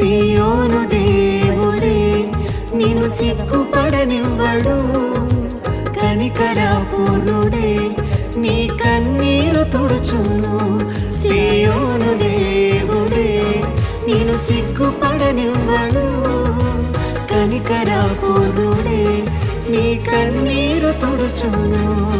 సియోను దేవుడే నిన్ను సిగ్గుపడనివ్వడు. కనికరాపూర్ణుడే నీ కన్నీరు తుడుచును. సియోను దేవుడే నిన్ను సిగ్గుపడనివ్వడు. కనికరాపూర్ణుడే నీ కన్నీరు తుడుచును.